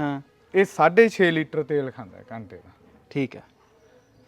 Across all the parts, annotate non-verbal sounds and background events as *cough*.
ਹਾਂ। ਇਹ 6.5 ਲੀਟਰ ਤੇਲ ਖਾਂਦਾ ਹੈ ਘੰਟੇ ਦਾ। ਠੀਕ ਹੈ।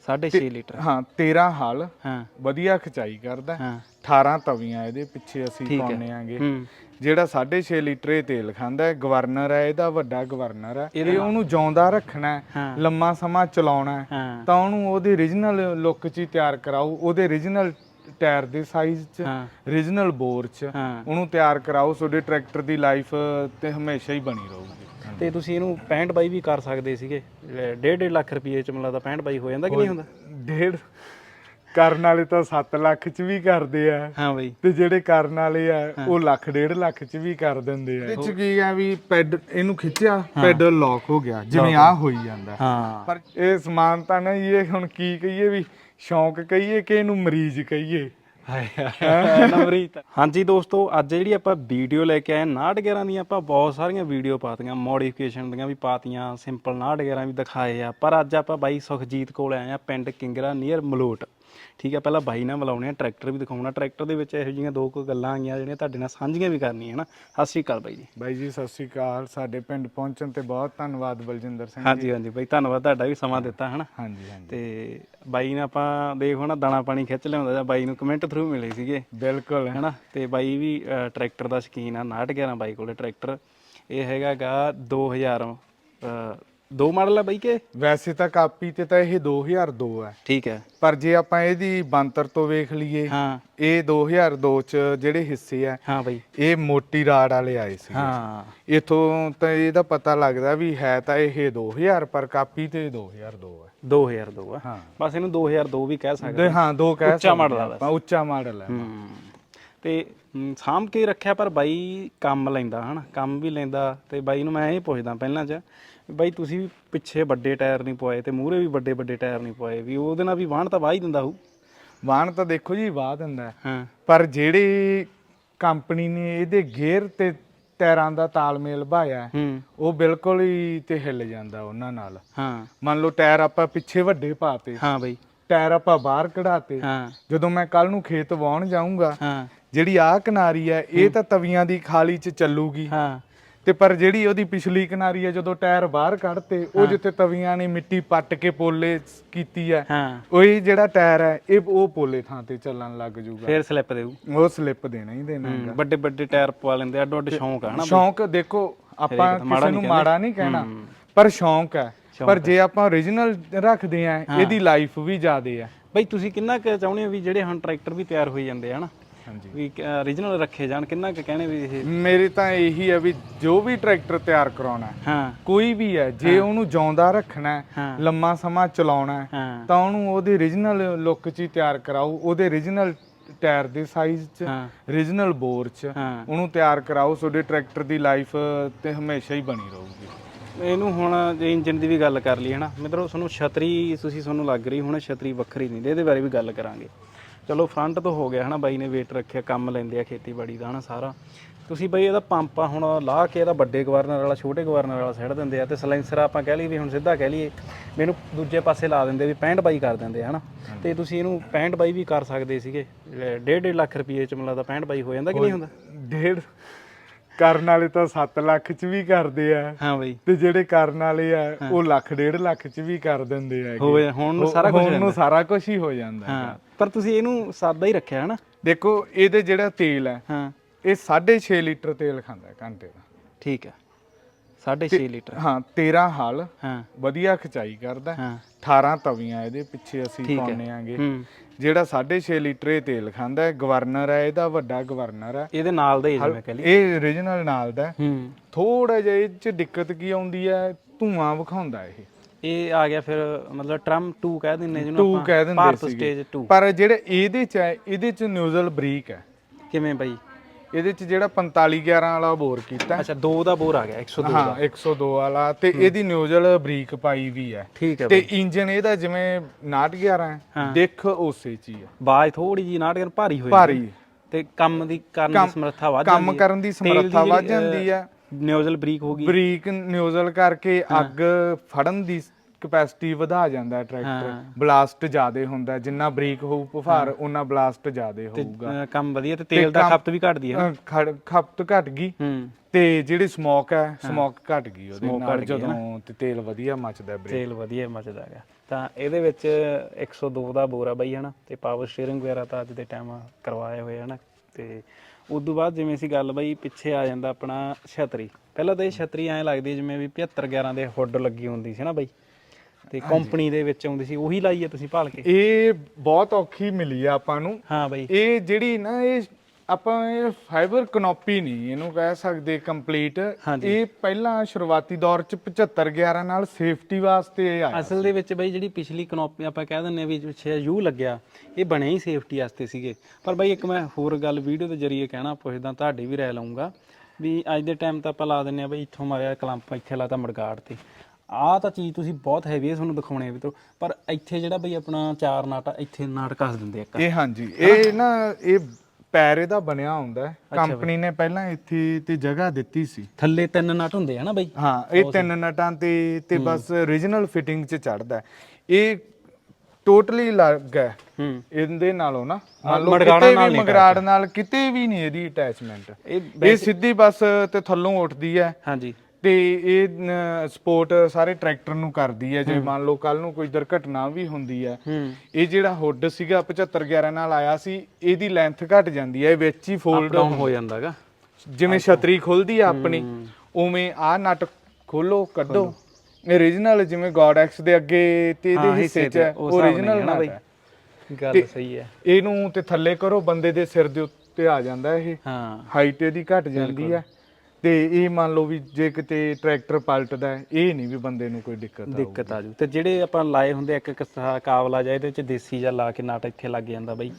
6.5 ਲੀਟਰ। ਹਾਂ 13 ਹਲ ਹਾਂ। ਵਧੀਆ ਖਚਾਈ ਕਰਦਾ ਹੈ। ਹਾਂ। 18 ਤਵੀਆਂ ਇਹਦੇ ਪਿੱਛੇ ਅਸੀਂ ਠੀਕ ਹੈ। ਪਾਉਨੇ ਆਂਗੇ ਹੂੰ। ਜਿਹੜਾ 6.5 ਲੀਟਰ ਇਹ ਤੇਲ ਖਾਂਦਾ ਹੈ ਗਵਰਨਰ ਹੈ ਇਹਦਾ ਵੱਡਾ ਗਵਰਨਰ ਹੈ। ਇਹਦੇ ਇਹ ਉਹਨੂੰ ਜਿਉਂਦਾ ਰੱਖਣਾ ਹੈ ਹਾਂ। ਲੰਮਾ ਸਮਾਂ ਚਲਾਉਣਾ ਹੈ। ਹਾਂ। ਤਾਂ ਉਹਨੂੰ ਉਹਦੀ origignal ਲੁੱਕ 'ਚ ਹੀ ਤਿਆਰ ਕਰਾਓ ਉਹਦੇ origignal ਟਾਇਰ ਦੇ ਸਾਈਜ਼ 'ਚ origignal ਬੋਰ 'ਚ ਉਹਨੂੰ ਤਿਆਰ ਕਰਾਓ ਤੁਹਾਡੇ ਟਰੈਕਟਰ ਦੀ ਲਾਈਫ ਤੇ ਹਮੇਸ਼ਾ ਹੀ ਬਣੀ ਰਹੂਗੀ। ਤੇ ਤੁਸੀਂ ਇਹਨੂੰ 65 ਬਾਈ ਵੀ ਕਰ ਸਕਦੇ ਸੀਗੇ। 1.5 ਲੱਖ ਰੁਪਏ ਚ ਮੈਨੂੰ ਲੱਗਦਾ 65 ਬਾਈ ਹੋ ਜਾਂਦਾ ਕਿ ਨਹੀਂ ਹੁੰਦਾ? ਡੇਢ ਕਰਨ ਵਾਲੇ ਤਾਂ 7 ਲੱਖ 'ਚ ਵੀ ਕਰਦੇ ਆ। ਹਾਂ ਬਾਈ। ਤੇ ਜਿਹੜੇ ਕਰਨ ਵਾਲੇ ਆ ਉਹ ਲੱਖ ਡੇਢ ਲੱਖ 'ਚ ਵੀ ਕਰ ਦਿੰਦੇ ਆ। ਇਹ 'ਚ ਕੀ ਆ ਵੀ ਪੈਡ ਇਹਨੂੰ ਖਿੱਚਿਆ ਪੈਡਲ ਲੌਕ ਹੋ ਗਿਆ ਜਿਵੇਂ ਆ ਹੋਈ ਜਾਂਦਾ। ਹਾਂ। ਪਰ ਇਹ ਸਮਾਨ ਤਾਂ ਨਾ ਇਹ ਹੁਣ ਕੀ ਕਹੀਏ ਵੀ ਸ਼ੌਂਕ ਕਹੀਏ ਕਿ ਇਹਨੂੰ ਮਰੀਜ਼ ਕਹੀਏ। ਨਵਰੀਤ ਹਾਂਜੀ ਦੋਸਤੋ ਅੱਜ ਜਿਹੜੀ ਆਪਾਂ ਵੀਡੀਓ ਲੈ ਕੇ ਆਏ 911 ਦੀਆਂ ਆਪਾਂ ਬਹੁਤ ਸਾਰੀਆਂ ਵੀਡੀਓ ਪਾਤੀਆਂ ਮੋਡੀਫਿਕੇਸ਼ਨ ਦੀਆਂ ਵੀ ਪਾਤੀਆਂ ਸਿੰਪਲ 911 ਵੀ ਦਿਖਾਏ ਆ। ਪਰ ਅੱਜ ਆਪਾਂ ਬਾਈ ਸੁਖਜੀਤ ਕੋਲ ਆਏ ਆ ਪਿੰਡ ਕਿੰਗਰਾ ਨੀਅਰ ਮਲੋਟ। ਠੀਕ ਆ ਪਹਿਲਾਂ ਬਾਈ ਨਾਲ ਮਿਲਾਉਣੇ ਆ ਟਰੈਕਟਰ ਵੀ ਦਿਖਾਉਣਾ। ਟਰੈਕਟਰ ਦੇ ਵਿੱਚ ਇਹੋ ਜਿਹੀਆਂ ਦੋ ਕੁ ਗੱਲਾਂ ਆਈਆਂ ਜਿਹੜੀਆਂ ਤੁਹਾਡੇ ਨਾਲ ਸਾਂਝੀਆਂ ਵੀ ਕਰਨੀਆਂ ਹਨਾ? ਸਤਿ ਸ਼੍ਰੀ ਅਕਾਲ ਬਾਈ ਜੀ। ਬਾਈ ਜੀ ਸਤਿ ਸ੍ਰੀ ਅਕਾਲ। ਸਾਡੇ ਪਿੰਡ ਪਹੁੰਚਣ ਤੇ ਬਹੁਤ ਧੰਨਵਾਦ ਬਲਜਿੰਦਰ ਸਿੰਘ ਹਾਂਜੀ ਹਾਂਜੀ ਬਾਈ ਧੰਨਵਾਦ ਤੁਹਾਡਾ ਵੀ ਸਮਾਂ ਦਿੱਤਾ ਹਨਾ? ਹਾਂਜੀ ਹਾਂਜੀ। ਤੇ ਬਾਈ ਨੇ ਆਪਾਂ ਦੇਖੋ ਨਾ ਦਾਣਾ ਪਾਣੀ ਖਿੱਚ ਲਿਆਉਂਦਾ ਜਾਂ ਬਾਈ ਨੂੰ ਕਮੈਂਟ ਥਰੂ ਮਿਲੇ ਸੀਗੇ ਬਿਲਕੁਲ। ਹੈਨਾ? ਤੇ ਬਾਈ ਵੀ ਟਰੈਕਟਰ ਦਾ ਸ਼ਕੀਨ ਆ 911 ਬਾਈ ਕੋਲੇ ਟਰੈਕਟਰ। ਇਹ ਹੈਗਾਗਾ 2000 ਅ, ਦੋ ਮਾਡਲ ਆ ਬਾਈ ਕੇ? ਵੈਸੇ ਤਾਂ ਕਾਪੀ ਤੇ ਤਾਂ ਇਹ 2002 ਹੈ ਠੀਕ ਹੈ। ਪਰ ਜੇ ਆਪਾਂ ਇਹਦੀ ਬੰਤਰ ਤੋਂ ਵੇਖ ਲਈਏ ਹਾਂ। ਇਹ 2002 ਚ ਜਿਹੜੇ ਹਿੱਸੇ ਆ ਹਾਂ ਬਾਈ। ਇਹ ਮੋਟੀ ਰਾੜ ਵਾਲੇ ਆਏ ਸੀ। ਹਾਂ। ਇਥੋਂ ਤਾਂ ਇਹਦਾ ਪਤਾ ਲੱਗਦਾ ਵੀ ਹੈ ਤਾਂ ਇਹ 2000 ਪਰ ਕਾਪੀ ਤੇ 2002 ਹੈ 2002 ਆ। ਹਾਂ। ਬਸ ਇਹਨੂੰ 2002 ਵੀ ਕਹਿ ਸਕਦੇ ਦੇ ਹਾਂ ਦੋ ਕਹਿ ਉੱਚਾ ਸਕਦੇ ਮਾਡਲ ਆ ਆਪਾਂ, ਉੱਚਾ ਮਾਡਲ ਹੈ ਹੂੰ। ਤੇ ਸਾਂਭ ਕੇ ਰੱਖਿਆ ਪਰ ਬਾਈ ਕੰਮ ਲੈਂਦਾ ਹਨਾ? ਕੰਮ ਵੀ ਲੈਂਦਾ ਤੇ ਬਾਈ ਨੂੰ ਮੈਂ ਇਹ ਪੁੱਛਦਾ ਪਹਿਲਾਂ ਚ ਬਾਈ ਤੁਸੀਂ ਵੀ ਪਿੱਛੇ ਵੱਡੇ ਟਾਇਰ ਨਹੀਂ ਪਵਾਏ ਤੇ ਮੂਹਰੇ ਵੀ ਵੱਡੇ ਵੱਡੇ ਟਾਇਰ ਨਹੀਂ ਪਵਾਏ ਵੀ ਉਹਦੇ ਨਾਲ ਵੀ ਵਾਹਣ ਤਾਂ ਵਾਹ ਹੀ ਦਿੰਦਾ ਹੋਊ। ਵਾਹਣ ਤਾਂ ਦੇਖੋ ਜੀ ਵਾਹ ਦਿੰਦਾ ਹੈ। ਪਰ ਜਿਹੜੀ ਕੰਪਨੀ ਨੇ ਇਹਦੇ ਗੇਅਰ ਤੇ ਟਾਇਰਾਂ ਦਾ ਤਾਲਮੇਲ ਭਾਇਆ ਉਹ ਬਿਲਕੁਲ ਹੀ ਤੇ ਹਿੱਲ ਜਾਂਦਾ ਉਹਨਾਂ ਨਾਲ। ਹਾਂ। ਮੰਨ ਲਓ ਟਾਇਰ ਆਪਾਂ ਪਿੱਛੇ ਵੱਡੇ ਪਾਤੇ। ਹਾਂ ਬਾਈ। ਟਾਇਰ ਆਪਾਂ ਬਾਹਰ ਕਢਾਤੇ। ਹਾਂ। ਜਦੋਂ ਮੈਂ ਕੱਲ ਨੂੰ ਖੇਤ ਵਾਉਣ ਜਾਊਂਗਾ ਹਾਂ। ਜਿਹੜੀ ਆਹ ਕਿਨਾਰੀ ਹੈ ਇਹ ਤਾਂ ਤਵੀਆਂ ਦੀ ਖਾਲੀ 'ਚ ਚੱਲੂਗੀ। ਹਾਂ। ਤੇ ਪਰ ਜਿਹੜੀ ਉਹਦੀ ਪਿਛਲੀ ਕਿਨਾਰੀ ਹੈ ਜਦੋਂ ਟਾਇਰ ਬਾਹਰ ਕੱਢਤੇ ਉਹ ਜਿੱਥੇ ਤਵੀਆਂ ਨੇ ਮਿੱਟੀ ਪੱਟ ਕੇ ਪੋਲੇ ਕੀਤੀ ਹੈ ਹਾਂ। ਉਹੀ ਜਿਹੜਾ ਟਾਇਰ ਹੈ ਇਹ ਉਹ ਪੋਲੇ ਥਾਂ ਤੇ ਚੱਲਣ ਲੱਗ ਜੂਗਾ ਫੇਰ ਸਲਿੱਪ ਦੇਊ। ਉਹ ਸਲਿੱਪ ਦੇਣਾ ਹੀ ਦੇਣਾ ਹੈਗਾ। ਵੱਡੇ ਵੱਡੇ ਟਾਇਰ ਪਵਾ ਲੈਂਦੇ ਅੱਡੋ ਅੱਡ ਸ਼ੌਂਕ ਆ ਹਨਾ ਸ਼ੌਂਕ ਦੇਖੋ ਆਪਾਂ ਕਿਸੇ ਨੂੰ ਮਾੜਾ ਨਹੀਂ ਕਹਿਣਾ। ਪਰ ਸ਼ੌਂਕ ਹੈ। ਪਰ ਜੇ ਆਪਾਂ origignal ਰੱਖਦੇ ਆ ਇਹਦੀ ਲਾਈਫ ਵੀ ਜ਼ਿਆਦੇ ਆ। ਬਈ ਤੁਸੀਂ ਕਿੰਨਾ ਚਾਹੁੰਦੇ ਹੋ ਵੀ ਜਿਹੜੇ ਹੁਣ ਟਰੈਕਟਰ ਵੀ ਤਿਆਰ ਹੋਈ ਜਾਂਦੇ ਆ ਹਨਾ? ਵੀ ਓਰੀਜਨਲ ਰੱਖੇ ਜਾਣ ਕਿੰਨਾ ਕੁ ਕਹਿੰਦੇ ਵੀ ਇਹ? ਮੇਰੀ ਤਾਂ ਇਹੀ ਹੈ ਵੀ ਜੋ ਵੀ ਟਰੈਕਟਰ ਤਿਆਰ ਕਰਾਉਣਾ ਹੈ, ਹਾਂ। ਕੋਈ ਵੀ ਹੈ ਜੇ ਉਹਨੂੰ ਜਿਉਂਦਾ ਰੱਖਣਾ ਹੈ ਹਾਂ। ਲੰਮਾ ਸਮਾਂ ਚਲਾਉਣਾ ਹੈ ਹਾਂ। ਤਾਂ ਉਹਨੂੰ ਉਹਦੀ origignal ਲੁੱਕ 'ਚ ਹੀ ਤਿਆਰ ਕਰਾਓ ਉਹਦੇ origignal ਟਾਇਰ ਦੇ ਸਾਈਜ਼ 'ਚ ਹਾਂ। origignal ਬੋਰ 'ਚ ਹਾਂ। ਉਹਨੂੰ ਤਿਆਰ ਕਰਾਓ ਤੁਹਾਡੇ ਟਰੈਕਟਰ ਦੀ ਲਾਈਫ ਤੇ ਹਮੇਸ਼ਾ ਹੀ ਬਣੀ ਰਹੂਗੀ। ਇਹਨੂੰ ਹੁਣ ਜੇ ਇੰਜਨ ਦੀ ਵੀ ਗੱਲ ਕਰ ਲਈ ਹਨਾ ਮਿੱਤਰੋ ਤੁਹਾਨੂੰ ਛਤਰੀ ਤੁਸੀਂ ਤੁਹਾਨੂੰ ਲੱਗ ਰਹੀ ਹੁਣ ਛਤਰੀ ਵੱਖਰੀ ਨਹੀਂ ਦੇ ਇਹਦੇ ਬਾਰੇ ਵੀ ਗੱਲ ਕਰਾਂਗੇ। ਚਲੋ ਫਰੰਟ ਤੋਂ ਹੋ ਗਿਆ ਹਨਾ ਬਾਈ ਨੇ ਵੇਟ ਰੱਖਿਆ ਕੰਮ ਲੈਂਦੇ ਆ ਖੇਤੀਬਾੜੀ ਦਾ ਹਨਾ ਸਾਰਾ। ਤੁਸੀਂ ਬਈ ਇਹਦਾ ਪੰਪ ਆ ਹੁਣ ਲਾ ਕੇ ਇਹਦਾ ਵੱਡੇ ਗਵਰਨਰ ਵਾਲਾ ਛੋਟੇ ਗਵਰਨਰ ਵਾਲਾ ਸਿੱਟ ਦਿੰਦੇ ਆ ਤੇ ਸਲੈਂਸਰ ਆਪਾਂ ਕਹਿ ਲਈ ਵੀ ਹੁਣ ਸਿੱਧਾ ਕਹਿ ਲਈਏ ਮੈਨੂੰ ਦੂਜੇ ਪਾਸੇ ਲਾ ਦਿੰਦੇ ਵੀ 65 ਬਾਈ ਕਰ ਦਿੰਦੇ ਹਨਾ। ਤੇ ਤੁਸੀਂ ਇਹਨੂੰ 65 ਬਾਈ ਵੀ ਕਰ ਸਕਦੇ ਸੀਗੇ 1.5 ਲੱਖ ਰੁਪਏ ਚ ਮੈਨੂੰ ਲੱਗਦਾ 65 ਬਾਈ ਹੋ ਜਾਂਦਾ ਕਿ ਨਹੀਂ ਹੁੰਦਾ? ਡੇਢ ਕਰਨ ਵਾਲੇ ਤਾਂ 7 ਲੱਖ 'ਚ ਵੀ ਕਰਦੇ ਆ। ਹਾਂ ਬਾਈ। ਤੇ ਜਿਹੜੇ ਕਰਨ ਵਾਲੇ ਆ ਉਹ ਲੱਖ ਡੇਢ ਲੱਖ 'ਚ ਵੀ ਕਰ ਦਿੰਦੇ ਆ ਹੋਵੇ ਹੁਣ ਨੂੰ ਸਾਰਾ ਕੁਝ ਨੂੰ ਸਾਰਾ ਕੁਝ ਹੀ ਹੋ ਜਾਂਦਾ ਹਾਂ। ਪਰ ਤੁਸੀਂ ਇਹਨੂੰ ਸਾਦਾ ਹੀ ਰੱਖਿਆ ਹਨਾ? ਦੇਖੋ ਇਹਦੇ ਜਿਹੜਾ ਤੇਲ ਹੈ ਹਾਂ। ਇਹ 6.5 ਲੀਟਰ ਤੇਲ ਖਾਂਦਾ ਹੈ ਘੰਟੇ ਦਾ। ਠੀਕ ਹੈ। 6.5 ਲੀਟਰ। ਹਾਂ 13 ਹਲ ਹਾਂ। ਵਧੀਆ ਖਚਾਈ ਕਰਦਾ। ਹੈ। ਹਾਂ 18 ਤਵੀਆਂ ਇਹਦੇ ਪਿੱਛੇ ਅਸੀਂ। ਪਾਉਨੇ ਆਂਗੇ। ਜਿਹੜਾ 6.5 ਲੀਟਰ ਇਹ ਤੇਲ ਖਾਂਦਾ ਹੈ ਗਵਰਨਰ ਹੈ ਇਹਦਾ ਵੱਡਾ ਗਵਰਨਰ ਹੈ। ਇਹਦੇ ਨਾਲ ਦਾ ਹੀ ਜਿਵੇਂ ਕਹ ਲਈ। ਇਹ origignal ਨਾਲ ਦਾ ਥੋੜਾ ਜਿਹਾ ਇਹ ਚ ਦਿੱਕਤ ਕੀ ਆਉਂਦੀ ਹੈ ਧੂਆਂ ਵਿਖਾਉਂਦਾ ਇਹ। ਇਹ ਆ ਗਿਆ ਫਿਰ ਮਤਲਬ ਟਰਮ 2 ਕਹਿ ਦਿੰਨੇ ਜਿਹਨੂੰ 2 ਕਹਿ ਦਿੰਦੇ ਭਾਰਤ ਸਟੇਜ 2 ਪਰ ਜਿਹੜੇ ਇਹਦੇ ਚ ਹੈ ਇਹਦੇ ਚ ਨਿਊਜ਼ਲ ਬਰੀਕ ਹੈ। ਕਿਵੇਂ ਬਾਈ? ਇਹਦੇ ਚ ਜਿਹੜਾ 45 11 ਵਾਲਾ ਬੋਰ ਕੀਤਾ। ਹੈ। ਅੱਛਾ 2 ਦਾ ਬੋਰ ਆ ਗਿਆ 102 ਹਾਂ 102 ਵਾਲਾ ਤੇ ਇਹਦੀ ਨਿਊਜ਼ਲ ਬਰੀਕ ਪਾਈ ਵੀ ਹੈ। ਠੀਕ ਹੈ ਤੇ ਇੰਜਨ ਇਹਦਾ ਜਿਵੇਂ 911 ਹੈ ਦਿੱਖ ਉਸੇ ਚ ਹੀ ਹੈ। ਬਾਜ ਥੋੜੀ ਜੀ ਨਾਟਕਰ ਭਾਰੀ ਹੋਈ ਭਾਰੀ। ਤੇ ਕੰਮ ਦੀ ਕਰਨ ਦੀ ਸਮਰੱਥਾ ਵੱਧ ਕੰਮ ਕਰਨ ਦੀ ਸਮਰੱਥਾ ਵੱਧ ਜਾਂਦੀ ਹੈ। ਨਿਊਜ਼ਲ ਬਰੀਕ ਹੋ ਗਈ। ਬਰੀਕ ਨਿਊਜ਼ਲ ਕਰਕੇ ਅੱਗ ਫੜਨ ਦੀ ਕਪੈਸਿਟੀ ਵਧਾ ਜਾਂਦਾ ਹੈ ਟਰੈਕਟਰ। ਹਾਂ। ਬਲਾਸਟ ਜ਼ਿਆਦੇ ਹੁੰਦਾ ਹੈ। ਜਿੰਨਾ ਬਰੀਕ ਹੋਊ ਭਫਾਰ ਉਹਨਾਂ ਬਲਾਸਟ ਜ਼ਿਆਦੇ ਤੇ ਹੋਊਗਾ। ਅ, ਕੰਮ ਵਧੀਆ ਤੇ ਤੇਲ ਦਾ ਕੰਮ- ਖਪਤ ਵੀ ਘਟਦੀ ਹੈ ਅਹ, ਖੜ- ਖਪਤ ਘਟ ਗਈ। ਹੂੰ। ਤੇ ਜਿਹੜੀ ਸਮੋਕ ਹੈ ਸਮੋਕ ਘਟ ਗਈ ਉਹਦੇ Smoke ਨਾਲ ਘਟ ਗਈ, ਜਦੋਂ ਤੇ ਤੇਲ ਵਧੀਆ ਮੱਚਦਾ ਬ੍ਰੇਕ ਤੇਲ ਵਧੀਆ ਮਚਦਾ ਹੈਗਾ। ਤਾਂ ਇਹਦੇ ਵਿੱਚ 102 ਦਾ ਬੋਰ ਬਾਈ ਹਨਾ ਤੇ ਪਾਵਰ ਸਟੀਅਰਿੰਗ ਵਗੈਰਾ ਤਾਂ ਅੱਜ ਦੇ ਟਾਈਮ ਕਰਵਾਏ ਹੋਏ ਹਨਾ ਤੇ ਉਸ ਤੋਂ ਬਾਅਦ ਜਿਵੇਂ ਅਸੀਂ ਗੱਲ ਬਾਈ ਪਿੱਛੇ ਆ ਜਾਂਦਾ ਆਪਣਾ ਛਤਰੀ। ਪਹਿਲਾਂ ਤਾਂ ਇਹ ਛਤਰੀ ਐਂ ਲੱਗਦੀ ਜਿਵੇਂ ਵੀ 75 11 ਦੇ ਹੁੱਡ ਲੱਗੀ ਹੁੰਦੀ ਸੀ ਨਾ ਬਾਈ। ਤੇ ਕੰਪਨੀ ਦੇ ਵਿੱਚ ਆਉਂਦੀ ਸੀ ਉਹੀ ਲਾਈ ਆ ਤੁਸੀਂ ਭਾਲ ਕੇ? ਇਹ ਬਹੁਤ ਔਖੀ ਮਿਲੀ ਆ ਆਪਾਂ ਨੂੰ। ਹਾਂ ਬਾਈ। ਇਹ ਜਿਹੜੀ ਨਾ ਇਹ ਆਪਾਂ ਇਹ ਫਾਈਬਰ ਕਨੋਪੀ ਨਹੀਂ ਇਹਨੂੰ ਕਹਿ ਸਕਦੇ ਕੰਪਲੀਟ। ਇਹ ਪਹਿਲਾਂ ਸ਼ੁਰੂਆਤੀ ਦੌਰ ਚ 75 11 ਨਾਲ ਸੇਫਟੀ ਵਾਸਤੇ ਇਹ ਆਇਆ ਅਸਲ ਦੇ ਵਿੱਚ ਬਾਈ ਜਿਹੜੀ ਪਿਛਲੀ ਕਨੋਪੀ ਆਪਾਂ ਕਹਿ ਦਿੰਨੇ ਵੀ ਪਿੱਛੇ ਯੂ ਲੱਗਿਆ ਇਹ ਬਣੇ ਹੀ ਸੇਫਟੀ ਵਾਸਤੇ ਸੀਗੇ। ਪਰ ਬਾਈ ਇੱਕ ਮੈਂ ਹੋਰ ਗੱਲ ਵੀਡੀਓ ਦੇ ਜ਼ਰੀਏ ਕਹਿਣਾ ਪੁੱਛਦਾ ਤੁਹਾਡੀ ਵੀ ਰਾਏ ਲਵਾਂਗਾ ਵੀ ਅੱਜ ਦੇ ਟਾਈਮ ਤਾਂ ਆਪਾਂ ਲਾ ਦਿੰਨੇ ਆ ਬਈ ਇੱਥੋਂ ਮਾਰਿਆ ਕਲੰਪ ਇੱਥੇ ਲਾਤਾ ਮੜਗਾੜ ਤੇ। ਆਹ ਤਾਂ ਚੀਜ਼ ਤੁਸੀਂ ਬਹੁਤ ਹੈਵੀ ਹੈ ਤੁਹਾਨੂੰ ਦਿਖਾਉਣੇ ਆ ਵੀ ਤੋਂ ਪਰ ਇੱਥੇ ਜਿਹੜਾ ਬਈ ਆਪਣਾ ਚਾਰ ਨਾਟ ਇੱਥੇ ਨਾਟ ਕੱਸ ਦਿੰਦੇ ਆ ਇੱਕ। ਇਹ ਹਾਂਜੀ ਇਹ ਨਾ ਇਹ ਪੈਰ ਇਹਦਾ ਬਣਿਆ ਹੁੰਦਾ ਹੈ। ਕੰਪਨੀ ਨੇ ਪਹਿਲਾਂ ਇੱਥੇ ਤੇ ਜਗ੍ਹਾ ਦਿੱਤੀ ਸੀ। ਥੱਲੇ ਤਿੰਨ ਨਟ ਹੁੰਦੇ ਆ ਨਾ ਬਈ? ਹਾਂ ਇਹ ਤਿੰਨ ਨਟਾਂ ਤੇ ਤੇ ਬਸ origignal ਫਿਟਿੰਗ ਚ ਚੜਦਾ ਇਹ ਟੋਟਲੀ ਅਲੱਗ ਹੈ। ਹੂੰ। ਇਹਦੇ ਨਾਲੋਂ ਨਾ। ਮੰਨ ਲਓ ਮੜਗਾੜਾਂ ਕਿਤੇ ਨਾਲ ਵੀ ਮਗਰਾੜ ਨਾਲ ਕਿਤੇ ਵੀ ਨਹੀਂ ਇਹਦੀ ਅਟੈਚਮੈਂਟ ਇਹ ਸਿੱਧੀ ਬਸ ਤੇ ਥੱਲੋਂ ਉੱਠਦੀ ਹੈ। ਹਾਂਜੀ। ਤੇ ਇਹ ਸਪੋਰਟ ਸਾਰੇ ਟਰੈਕਟਰ ਨੂੰ ਕਰਦੀ ਹੈ। ਜੇ ਮੰਨ ਲਓ ਕੱਲ ਨੂੰ ਕੋਈ ਦੁਰਘਟਨਾ ਵੀ ਹੁੰਦੀ ਹੈ ਇਹ ਜਿਹੜਾ ਹੁੱਡ ਸੀਗਾ 75 11 ਨਾਲ ਆਇਆ ਸੀ ਇਹਦੀ ਲੈਂਥ ਘਟ ਜਾਂਦੀ ਹੈ ਇਹ ਵਿੱਚ ਹੀ ਫੋਲਡ ਡਾਊਨ ਹੋ ਜਾਂਦਾਗਾ। ਜਿਵੇਂ ਛਤਰੀ ਖੁੱਲਦੀ ਆ ਆਪਣੀ ਉਵੇਂ ਆ ਨਟ ਖੋਲੋ ਕੱਢੋ। origignal ਜਿਵੇਂ ਗੋਡੈਕਸ ਦੇ ਅੱਗੇ ਤੇ ਇਹਦੇ ਹਿੱਸੇ ਚ origignal ਨਾ ਬਈ। ਗੱਲ ਸਹੀ ਹੈ। ਇਹਨੂੰ ਤੇ ਥੱਲੇ ਕਰੋ ਬੰਦੇ ਦੇ ਸਿਰ ਦੇ ਉੱਤੇ ਆ ਜਾਂਦਾ ਇਹ। ਹਾਂ। ਹਾਈਟ ਇਹਦੀ ਘਟ ਜਾਂਦੀ ਹੈ। ਤੇ ਇਹ ਮੰਨ ਲਓ ਵੀ ਜੇ ਕਿਤੇ ਟਰੈਕਟਰ ਪਲਟਦਾ ਹੈ, ਇਹ ਨਹੀਂ ਵੀ ਬੰਦੇ ਨੂੰ ਕੋਈ ਦਿੱਕਤ ਦਿੱਕਤ ਆ ਜੂ। ਤੇ ਜਿਹੜੇ ਆਪਾਂ ਲਾਏ ਹੁੰਦੇ ਆ ਇੱਕ ਇੱਕ ਸਾ- ਕਾਬਲਾ ਜਾਂ ਇਹਦੇ ਵਿੱਚ ਦੇਸੀ ਜਾਂ ਲਾ ਕੇ ਨਾਟ ਇੱਥੇ ਲੱਗ ਜਾਂਦਾ ਬਈ।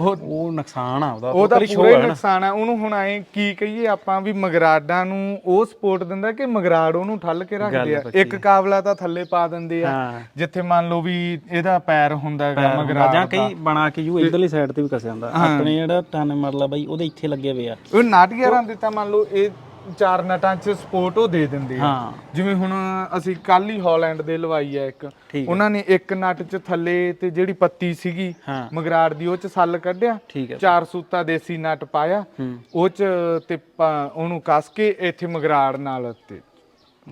ਉਹ ਉਹ ਨੁਕਸਾਨ ਆ ਉਹਦਾ ਉਹਦਾ totally show ਪੂਰਾ ਨਾ। ਨੁਕਸਾਨ ਹੈ ਉਹਨੂੰ ਹੁਣ ਐ ਕੀ ਕਹੀਏ ਆਪਾਂ ਵੀ ਮਗਰਾੜਾਂ ਨੂੰ ਉਹ ਸਪੋਰਟ ਦਿੰਦਾ ਕਿ ਮਗਰਾੜ ਉਹਨੂੰ ਠੱਲ ਕੇ ਰੱਖਦੇ ਆ ਪੱਕੀ ਇੱਕ ਕਾਬਲਾ ਤਾਂ ਥੱਲੇ ਪਾ ਦਿੰਦੇ ਆ। ਹਾਂ। ਜਿੱਥੇ ਮੰਨ ਲਓ ਵੀ ਇਹਦਾ ਪੈਰ ਹੁੰਦਾ ਹੈਗਾ ਮਗਰਾੜ ਜਾਂ ਕਈ ਬਣਾ ਕੇ ਯੂ ਇਧਰਲੀ ਸਾਈਡ ਤੇ ਵੀ ਕਸਿਆ ਹੁੰਦਾ ਆਪਣੇ ਜਿਹੜਾ ਟਨ ਮਰਲਾ ਬਈ ਉਹਦੇ ਇੱਥੇ ਲੱਗੇ ਹੋਏ ਆ। ਉਹ ਨਾਟ 11 ਦੇ ਤਾਂ ਮੰਨ ਲਓ ਇਹ ਚਾਰ ਨਟਾਂ 'ਚ ਸਪੋਰਟ ਉਹ ਦੇ ਦਿੰਦੇ ਆ। ਹਾਂ। ਜਿਵੇਂ ਹੁਣ ਅਸੀਂ ਕੱਲ ਹੀ ਹਾਲੈਂਡ ਦੇ ਲਵਾਈ ਆ ਇੱਕ। ਠੀਕ ਉਹਨਾਂ ਨੇ ਇੱਕ ਨਟ 'ਚ ਥੱਲੇ ਤੇ ਜਿਹੜੀ ਪੱਤੀ ਸੀਗੀ ਹਾਂ। ਮਗਰਾੜ ਦੀ ਉਹ 'ਚ ਸੱਲ ਕੱਢਿਆ। ਠੀਕ ਹੈ ਚਾਰ ਸੂਤਾ ਦੇਸੀ ਨਟ ਪਾਇਆ। ਹੂੰ। ਉਹ 'ਚ ਤੇ ਪਾ- ਉਹਨੂੰ ਕੱਸ ਕੇ ਇੱਥੇ ਮਗਰਾੜ ਨਾਲ ਤੇ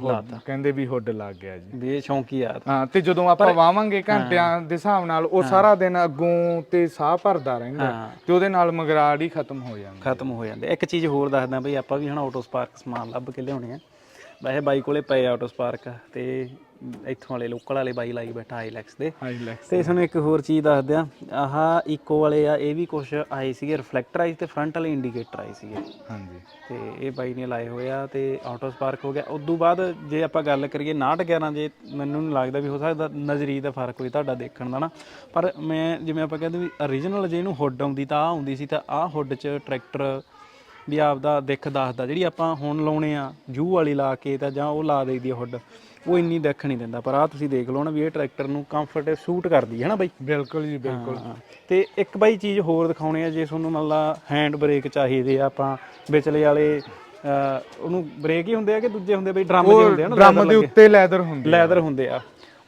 ਲਾਤਾ। ਕਹਿੰਦੇ ਵੀ ਹੁੱਡ ਲੱਗ ਗਿਆ ਜੀ। ਵੀ ਇਹ ਸ਼ੌਂਕੀ ਆ। ਹਾਂ ਤੇ ਜਦੋਂ ਆਪਾਂ ਵਾਵਾਂਗੇ ਘੰਟਿਆਂ ਦੇ ਹਿਸਾਬ ਨਾਲ ਉਹ ਸਾਰਾ ਦਿਨ ਅੱਗੋਂ ਤੇ ਸਾਹ ਭਰਦਾ ਰਹਿੰਦਾ ਤੇ ਉਹਦੇ ਨਾਲ ਮਗਰਾੜ ਹੀ ਖਤਮ ਹੋ ਜਾਂਦਾ ਖਤਮ ਹੋ ਜਾਂਦੇ ਇੱਕ ਚੀਜ਼ ਹੋਰ ਦੱਸਦਾ ਬਈ ਆਪਾਂ ਵੀ ਹਨਾ ਆਟੋ ਸਪਾਰਕ ਸਮਾਨ ਲੱਭ ਕੇ ਲਿਆਉਣੇ ਆ। ਵੈਸੇ ਬਾਈ ਕੋਲੇ ਪਏ ਆਟੋ ਸਪਾਰਕ ਤੇ ਇੱਥੋਂ ਵਾਲੇ ਲੋਕਲ ਵਾਲੇ ਬਾਈ ਲਾਈ ਬੈਠਾ ਆਈਲੈਕਸ ਦੇ। ਹਾਈਲੈਕਸ ਤੇ ਤੁਹਾਨੂੰ ਇੱਕ ਹੋਰ ਚੀਜ਼ ਦੱਸ ਦਿਆਂ ਆਹ ਇਕੋ ਵਾਲੇ ਆ ਇਹ ਵੀ ਕੁਝ ਆਏ ਸੀਗੇ ਰਿਫਲੈਕਟਰ ਆਏ ਤੇ ਫਰੰਟ ਵਾਲੇ ਇੰਡੀਕੇਟਰ ਆਏ ਸੀਗੇ। ਹਾਂਜੀ। ਤੇ ਇਹ ਬਾਈ ਨੇ ਲਾਏ ਹੋਏ ਆ ਤੇ ਆਟੋ ਸਪਾਰਕ ਹੋ ਗਿਆ। ਉਦੋਂ ਬਾਅਦ ਜੇ ਆਪਾਂ ਗੱਲ ਕਰੀਏ 69 11 ਜੇ ਮੈਨੂੰ ਨਹੀਂ ਲੱਗਦਾ ਵੀ ਹੋ ਸਕਦਾ ਨਜ਼ਰੀ ਦਾ ਫ਼ਰਕ ਹੋਈ ਤੁਹਾਡਾ ਦੇਖਣ ਦਾ ਨਾ। ਪਰ ਮੈਂ ਜਿਵੇਂ ਆਪਾਂ ਕਹਿੰਦੇ ਵੀ origignal ਜੇ ਇਹਨੂੰ ਹੁੱਡ ਆਉਂਦੀ ਤਾਂ ਆ ਆਉਂਦੀ ਸੀ ਤਾਂ ਆਹ ਹੁੱਡ 'ਚ ਟਰੈਕਟਰ ਵੀ ਆਪਦਾ ਦਿੱਖ ਦੱਸਦਾ ਜਿਹੜੀ ਆਪਾਂ ਹੁਣ ਲਾਉਣੇ ਆ ਜੂ ਵਾਲੀ ਲਾ ਕੇ ਤਾਂ ਜਾਂ ਉਹ ਲਾ ਦੇਈਦੀ ਹੁੱਡ ਉਹ ਇੰਨੀ ਦਿੱਖ ਨਹੀਂ ਦਿੰਦਾ ਪਰ ਆ ਤੁਸੀਂ ਦੇਖ ਲਓ ਨਾ ਵੀ ਇਹ ਟਰੈਕਟਰ ਨੂੰ ਕੰਫਰਟ ਸੂਟ ਕਰਦੀ ਹੈ ਨਾ ਬਾਈ? ਬਿਲਕੁਲ ਜੀ ਬਿਲਕੁਲ। ਹਾਂ। ਤੇ ਇੱਕ ਬਾਈ ਚੀਜ਼ ਹੋਰ ਦਿਖਾਉਣੀ ਆ ਜੇ ਤੁਹਾਨੂੰ ਮੰਨ ਲਾ ਹੈਂਡ ਬ੍ਰੇਕ ਚਾਹੀਦੇ ਆ ਆਪਾਂ ਵਿਚਲੇ ਵਾਲੇ ਅਹ, ਉਹਨੂੰ ਬ੍ਰੇਕ ਹੀ ਹੁੰਦੇ ਆ ਕਿ ਦੂਜੇ ਹੁੰਦੇ ਬਈ ਡਰਮ ਜਿਹੇ ਹੁੰਦੇ ਆ ਨਾ ਡਰਮ ਦੇ ਉੱਤੇ ਲੈਦਰ ਹੁੰਦੀ ਲੈਦਰ ਹੁੰਦੇ ਆ।